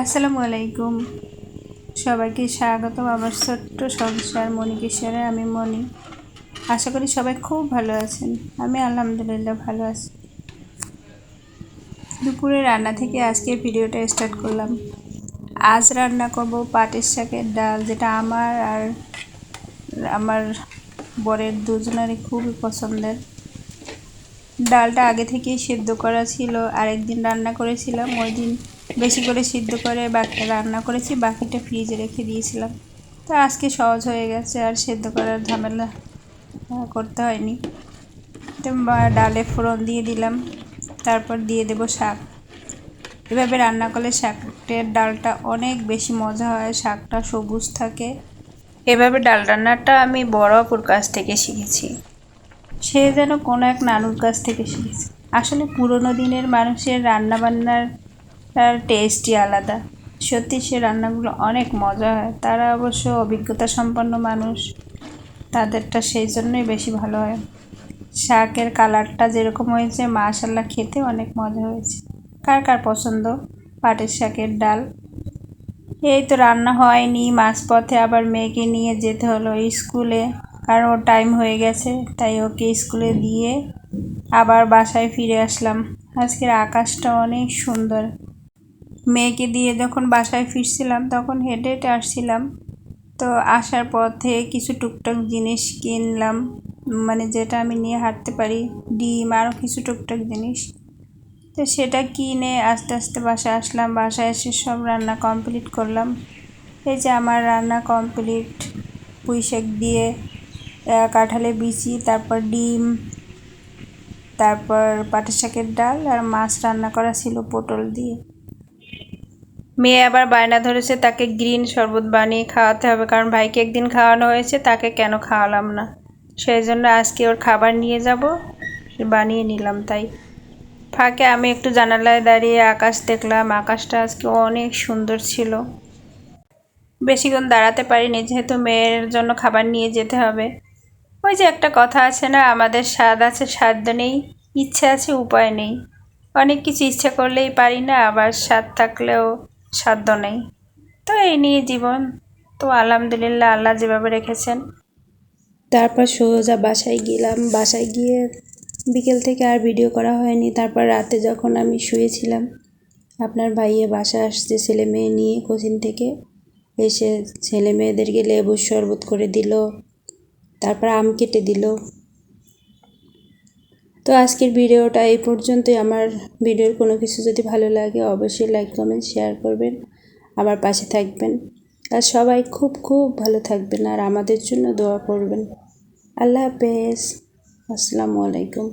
আসসালামু আলাইকুম। সবাইকে স্বাগত আমার ছোট্ট সংসার মণিকেশ্বরে, আমি মণি। আশা করি সবাই খুব ভালো আছেন। আমি আলহামদুলিল্লাহ ভালো আছি। দুপুরে রান্না থেকে আজকে ভিডিওটা স্টার্ট করলাম। আজ রান্না করব পাটের শাকের ডাল, যেটা আমার আর আমার বরের দুজনেরই খুবই পছন্দের। ডালটা আগে থেকেই সেদ্ধ করা ছিল, আরেকদিন রান্না করেছিলাম ওই দিন বেশি করে সিদ্ধ করে বাকি রান্না করেছি, বাকিটা ফ্রিজে রেখে দিয়েছিলাম। তো আজকে সহজ হয়ে গেছে, আর সেদ্ধ করার ঝামেলা করতে হয়নি। তো ডালে ফোড়ন দিয়ে দিলাম, তারপর দিয়ে দেব শাক। এভাবে রান্না করলে শাকের ডালটা অনেক বেশি মজা হয়, শাকটা সবুজ থাকে। এভাবে ডাল রান্নাটা আমি বড় অপুর কাছ থেকে শিখেছি। সে যেন কোনো এক নানুর কাছ থেকে শিখেছে। আসলে পুরোনো দিনের মানুষের রান্নাবান্নার তার টেস্টই আলাদা। সত্যি সে রান্নাগুলো অনেক মজা হয়। তারা অবশ্য অভিজ্ঞতা সম্পন্ন মানুষ। তাদেরটা সেই জন্যই বেশি ভালো হয়। শাকের কালারটা যেরকম হয়েছে মাশাল্লাহ খেতে অনেক মজা হয়েছে। কার কার পছন্দ? পাটের শাকের ডাল। এই তো রান্না হয়নি, মাঝপথে আবার মেয়েকে নিয়ে যেতে হলো স্কুলে। কারণ ওর টাইম হয়ে গেছে, তাই ওকে স্কুলে দিয়ে আবার বাসায় ফিরে আসলাম। আজকের আকাশটা অনেক সুন্দর। মেয়েকে দিয়ে যখন বাসায় ফিরছিলাম, তখন হেঁটে হেঁটে আসছিলাম। তো আসার পথে কিছু টুকটাক জিনিস কিনলাম মানে যেটা আমি নিয়ে হাঁটতে পারি, ডিম আরও কিছু টুকটাক জিনিস। তো সেটা কিনে আস্তে আস্তে বাসায় আসলাম। বাসায় এসে সব রান্না কমপ্লিট করলাম। এই যে আমার রান্না কমপ্লিট, পুঁই শাক দিয়ে কাঁঠালে বিচি, তারপর ডিম, তারপর পাটের শাকের ডাল আর মাছ রান্না করা ছিল পটল দিয়ে। মেয়ে আবার বায়না ধরেছে, তাকে গ্রিন শরবত বানিয়ে খাওয়াতে হবে, কারণ ভাইকে একদিন খাওয়ানো হয়েছে, তাকে কেন খাওয়ালাম না? সেই জন্য আজকে ওর খাবার নিয়ে যাব, বানিয়ে নিলাম তাই। ফাঁকে আমি একটু জানালায় দাঁড়িয়ে আকাশ দেখলাম, আকাশটা আজকে অনেক সুন্দর ছিল। বেশিক্ষণ দাঁড়াতে পারিনি, যেহেতু মেয়ের জন্য খাবার নিয়ে যেতে হবে। ওই যে একটা কথা আছে না, আমাদের স্বাদ আছে সাধ্য নেই, ইচ্ছে আছে, উপায় নেই। অনেক কিছু ইচ্ছে করলেই পারি না, আবার স্বাদ থাকলেও সাধ্য নেই। তো এই নিয়ে জীবন। তো আলহামদুলিল্লাহ আল্লাহ যেভাবে রেখেছেন। তারপর সোজা বাসায় গেলাম। বাসায় গিয়ে বিকেল থেকে আর ভিডিও করা হয়নি। তারপর রাতে যখন আমি শুয়েছিলাম, আপনার ভাইয়ে বাসা আসছে ছেলে মেয়ে নিয়ে কোচিন থেকে। এসে ছেলে মেয়েদেরকে লেবুর শরবত করে দিল। তারপর আম কেটে দিল। তো আজকের ভিডিওটা এই পর্যন্তই। আমার ভিডিওর কোনো কিছু যদি ভালো লাগে, অবশ্যই লাইক কমেন্ট শেয়ার করবেন। আমার পাশে থাকবেন। আর সবাই খুব খুব ভালো থাকবেন আর আমাদের জন্য দোয়া করবেন। আল্লাহ হাফেজ। আসসালামু আলাইকুম।